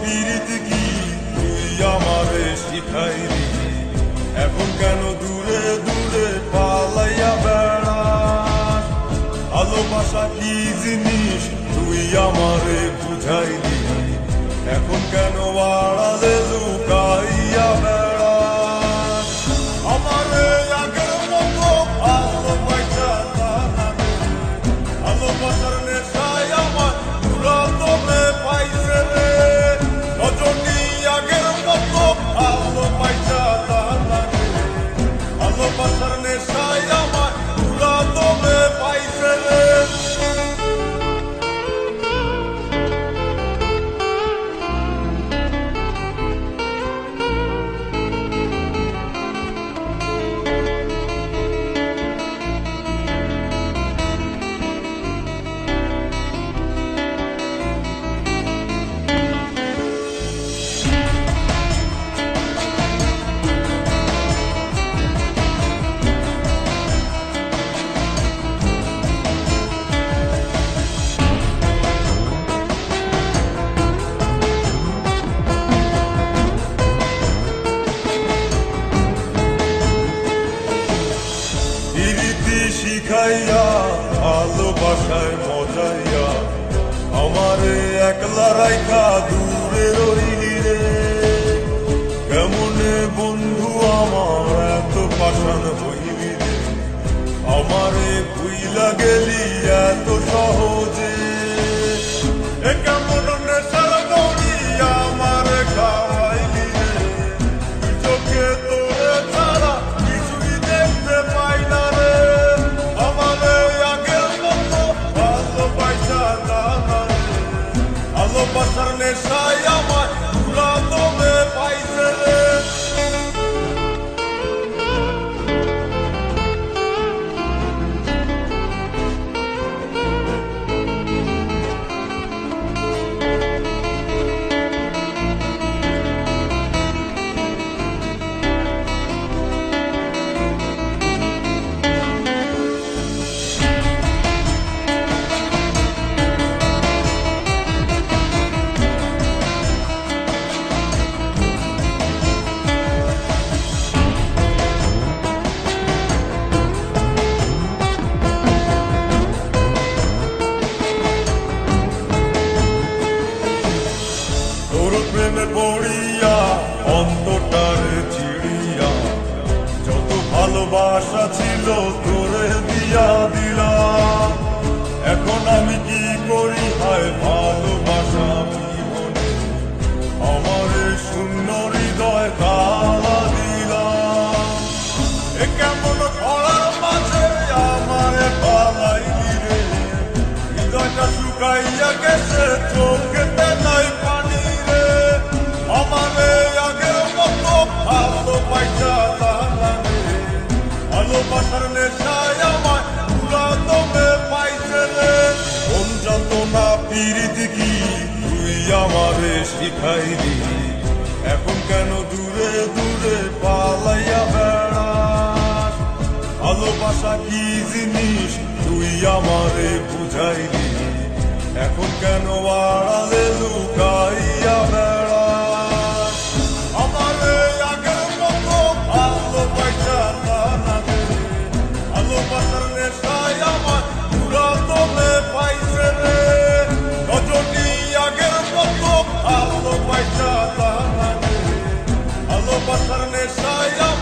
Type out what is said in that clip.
পীড়িত কি এখন কেন দূরে দূরে পালাইয়া জিনিস? তুই আমারে বুঝাইলি। এখন কেন আর শিখাইয়া ভালোবাসায় মজাইয়া আমারে একলা রাইখা দূরে রইলি অন্তটারে চিড়িয়া যত ভালোবাসা ছিল তোরে দিয়া দিলাম। এখন আমি পিরিতি কি? তুই আমারে শিখাইলি। এখন কেন দূরে দূরে পালাইয়া বেড়াস? ভালোবাসা কি জিনিস? তুই আমারে বুঝাইলি। এখন কেন আড়ালে বেড়াস Sonne sei